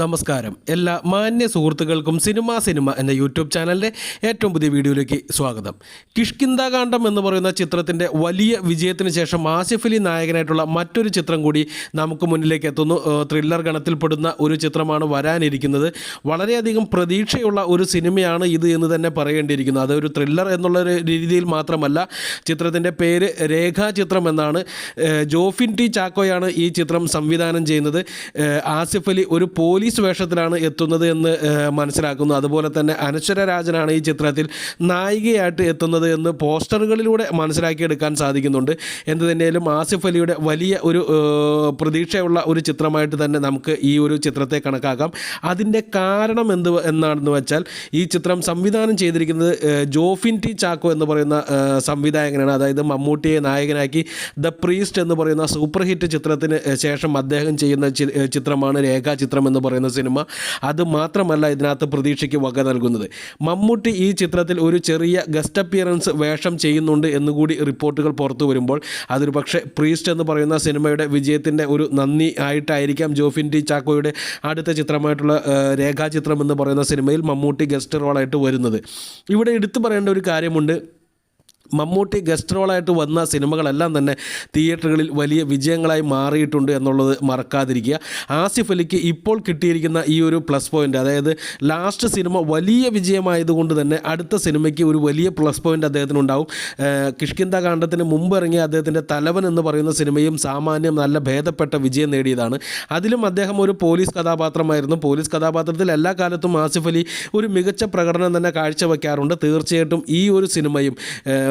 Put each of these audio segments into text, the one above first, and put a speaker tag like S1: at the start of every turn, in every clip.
S1: നമസ്കാരം. എല്ലാ മാന്യ സുഹൃത്തുക്കൾക്കും സിനിമ സിനിമ എന്ന യൂട്യൂബ് ചാനലിന്റെ ഏറ്റവും പുതിയ വീഡിയോയിലേക്ക് സ്വാഗതം. കിഷ്കിന്താകാന്ഡം എന്ന് പറയുന്ന ചിത്രത്തിന്റെ വലിയ വിജയത്തിന് ശേഷം ആസിഫ് അലി നായകനായിട്ടുള്ള മറ്റൊരു ചിത്രം കൂടി നമുക്ക് മുന്നിലേക്ക് എത്തുന്നു. ത്രില്ലർ ഗണത്തിൽപ്പെടുന്ന ഒരു ചിത്രമാണ് വരാനിരിക്കുന്നത്. വളരെയധികം പ്രതീക്ഷയുള്ള ഒരു സിനിമയാണ് ഇത് എന്ന് തന്നെ പറയേണ്ടിയിരിക്കുന്നു. അതൊരു ത്രില്ലർ എന്നുള്ള ഒരു രീതിയിൽ മാത്രമല്ല ചിത്രത്തിന്റെ പേര് രേഖാചിത്രം എന്നാണ്. ജോഫിൻ ടി ചാക്കോയാണ് ഈ ചിത്രം സംവിധാനം ചെയ്യുന്നത്. ആസിഫ് അലി ഒരു പോലീസ് വേഷത്തിലാണ് എത്തുന്നത് എന്ന് മനസ്സിലാക്കുന്നു. അതുപോലെ തന്നെ അനശ്വര രാജനാണ് ഈ ചിത്രത്തിൽ നായികയായിട്ട് എത്തുന്നത് എന്ന് പോസ്റ്ററുകളിലൂടെ മനസ്സിലാക്കിയെടുക്കാൻ സാധിക്കുന്നുണ്ട്. എന്ത് തന്നെയാലും ആസിഫ് അലിയുടെ വലിയ ഒരു പ്രതീക്ഷയുള്ള ഒരു ചിത്രമായിട്ട് തന്നെ നമുക്ക് ഈ ഒരു ചിത്രത്തെ കണക്കാക്കാം. അതിന്റെ കാരണം എന്ത് എന്നാണെന്ന് വെച്ചാൽ ഈ ചിത്രം സംവിധാനം ചെയ്തിരിക്കുന്നത് ജോഫിൻ ടി ചാക്കോ എന്ന് പറയുന്ന സംവിധായകനാണ്. അതായത് മമ്മൂട്ടിയെ നായകനാക്കി ദ പ്രീസ്റ്റ് എന്ന് പറയുന്ന സൂപ്പർ ഹിറ്റ് ചിത്രത്തിന് ശേഷം അദ്ദേഹം ചെയ്യുന്ന ചിത്രമാണ് രേഖാചിത്രം എന്ന് പറയുന്ന സിനിമ അത് മാത്രമല്ല ഇതിനകത്ത് പ്രതീക്ഷയ്ക്ക് വക നൽകുന്നത്. മമ്മൂട്ടി ഈ ചിത്രത്തിൽ ഒരു ചെറിയ ഗസ്റ്റ് അപ്പിയറൻസ് വേഷം ചെയ്യുന്നുണ്ട് എന്നുകൂടി റിപ്പോർട്ടുകൾ പുറത്തു വരുമ്പോൾ അതൊരു പക്ഷേ പ്രീസ്റ്റ് എന്ന് പറയുന്ന സിനിമയുടെ വിജയത്തിന്റെ ഒരു നന്ദി ആയിട്ടായിരിക്കാം ജോഫിൻ ടി ചാക്കോയുടെ അടുത്ത ചിത്രമായിട്ടുള്ള രേഖാചിത്രം എന്ന് പറയുന്ന സിനിമയിൽ മമ്മൂട്ടി ഗസ്റ്റ് റോളായിട്ട് വരുന്നത്. ഇവിടെ എടുത്തു പറയേണ്ട ഒരു കാര്യമുണ്ട്. മമ്മൂട്ടി ഗസ്റ്റ് റോളായിട്ട് വന്ന സിനിമകളെല്ലാം തന്നെ തിയേറ്ററുകളിൽ വലിയ വിജയങ്ങളായി മാറിയിട്ടുണ്ട് എന്നുള്ളത് മറക്കാതിരിക്കുക. ആസിഫ് അലിക്ക് ഇപ്പോൾ കിട്ടിയിരിക്കുന്ന ഈ ഒരു പ്ലസ് പോയിന്റ് അതായത് ലാസ്റ്റ് സിനിമ വലിയ വിജയമായതുകൊണ്ട് തന്നെ അടുത്ത സിനിമയ്ക്ക് ഒരു വലിയ പ്ലസ് പോയിന്റ് അദ്ദേഹത്തിന് ഉണ്ടാവും കിഷ്കിന്ത കാണ്ഡത്തിന് മുമ്പ് ഇറങ്ങിയ അദ്ദേഹത്തിന്റെ തലവൻ എന്ന് പറയുന്ന സിനിമയും സാമാന്യം നല്ല ഭേദപ്പെട്ട വിജയം നേടിയതാണ്. അതിലും അദ്ദേഹം ഒരു പോലീസ് കഥാപാത്രമായിരുന്നു. പോലീസ് കഥാപാത്രത്തിൽ എല്ലാ കാലത്തും ആസിഫ് അലി ഒരു മികച്ച പ്രകടനം തന്നെ കാഴ്ചവെക്കാറുണ്ട്. തീർച്ചയായിട്ടും ഈ ഒരു സിനിമയും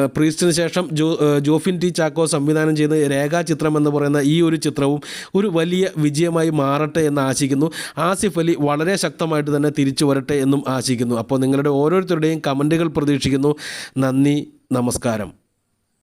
S1: പ്രീസ്റ്റിന് ശേഷം ജോ ജോഫിൻ ടി ചാക്കോ സംവിധാനം ചെയ്യുന്ന രേഖാചിത്രം എന്ന് പറയുന്ന ഈ ഒരു ചിത്രവും ഒരു വലിയ വിജയമായി മാറട്ടെ എന്ന് ആശിക്കുന്നു. ആസിഫ് അലി വളരെ ശക്തമായിട്ട് തന്നെ തിരിച്ചു വരട്ടെ എന്നും ആശിക്കുന്നു. അപ്പോൾ നിങ്ങളുടെ ഓരോരുത്തരുടെയും കമന്റുകൾ പ്രതീക്ഷിക്കുന്നു. നന്ദി നമസ്കാരം.